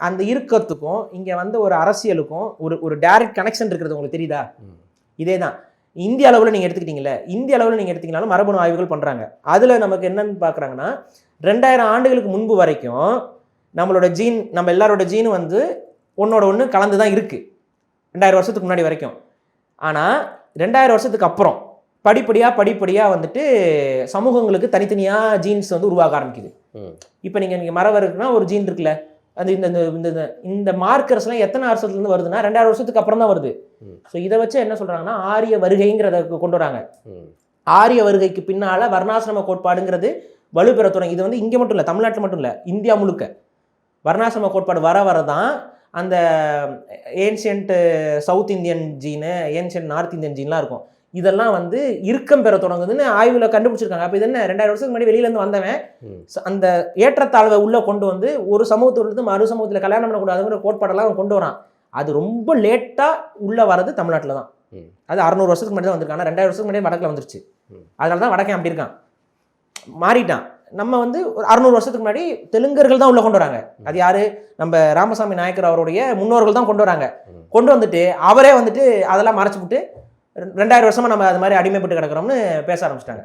அந்த இறுக்கத்துக்கும் இங்க வந்து ஒரு அரசியலுக்கும் ஒரு ஒரு டைரக்ட் கனெக்ஷன் இருக்கிறது உங்களுக்கு தெரியுதா. இதே தான் இந்திய அளவில் நீங்கள் எடுத்துக்கிட்டீங்கல்ல இந்திய அளவில் நீங்கள் எடுத்தீங்கனாலும் மரபணு ஆய்வுகள் பண்ணுறாங்க அதில் நமக்கு என்னன்னு பார்க்குறாங்கன்னா ரெண்டாயிரம் ஆண்டுகளுக்கு முன்பு வரைக்கும் நம்மளோட ஜீன் நம்ம எல்லாரோட ஜீனும் வந்து ஒன்னோட ஒன்று கலந்து தான் இருக்குது ரெண்டாயிரம் வருஷத்துக்கு முன்னாடி வரைக்கும். ஆனால் ரெண்டாயிரம் வருஷத்துக்கு அப்புறம் படிப்படியாக படிப்படியாக வந்துட்டு சமூகங்களுக்கு தனித்தனியாக ஜீன்ஸ் வந்து உருவாக ஆரம்பிக்குது. இப்போ நீங்கள் நீங்கள் மரவர் இருக்குன்னா ஒரு ஜீன் இருக்குல்ல? அது இந்த இந்த- இந்த மார்க்கர்ஸ்லாம் எத்தனை வருஷத்துலேருந்து வருதுன்னா ரெண்டாயிரம் வருஷத்துக்கு அப்புறம் தான் வருது. ஸோ இதை வச்சு என்ன சொல்கிறாங்கன்னா ஆரிய வருகைங்கிறத கொண்டு வராங்க. ஆரிய வருகைக்கு பின்னால வர்ணாசிரம கோட்பாடுங்கிறது வலுப்பெற தொடங்கி இது வந்து இங்கே மட்டும் இல்லை தமிழ்நாட்டில் மட்டும் இல்லை இந்தியா முழுக்க வர்ணாசிரம கோட்பாடு வர வர தான் அந்த ancient south Indian gene ancient north Indian ஜீன்லாம் இருக்கும். இதெல்லாம் வந்து இறுக்கம் பெற தொடங்குதுன்னு ஆய்வில் கண்டுபிடிச்சிருக்காங்க. அப்போ இது என்ன? ரெண்டாயிரம் வருஷத்துக்கு முன்னாடி வெளியிலேருந்து வந்தவன் அந்த ஏற்றத்தாழ்வை உள்ளே கொண்டு வந்து ஒரு சமூகத்திலிருந்து மறு சமூகத்தில் கல்யாணம் பண்ணக்கூடாதுங்கிற கோட்பாடெல்லாம் அவன் கொண்டு வரான். அது ரொம்ப லேட்டாக உள்ளே வர்றது தமிழ்நாட்டில் தான். அது அறுநூறு வருஷத்துக்கு முன்னாடி தான் வந்திருக்காங்க ஆனால் ரெண்டாயிரம் வருஷத்துக்கு முன்னாடி வடக்கில் வந்துருச்சு. அதனால தான் வடக்கன் அப்படி இருக்கான். மாறிட்டான். நம்ம வந்து ஒரு அறுநூறு வருஷத்துக்கு முன்னாடி தெலுங்கர்கள் தான் உள்ள கொண்டு வராங்க. அது யாரு? நம்ம ராமசாமி நாயக்கர் அவருடைய முன்னோர்கள் தான் கொண்டு வராங்க. கொண்டு வந்துட்டு அவரே வந்துட்டு அதெல்லாம் மறைச்சு விட்டு ரெண்டாயிரம் வருஷமா நம்ம அது மாதிரி அடிமைப்பட்டு கிடக்குறோம்னு பேச ஆரம்பிச்சிட்டாங்க.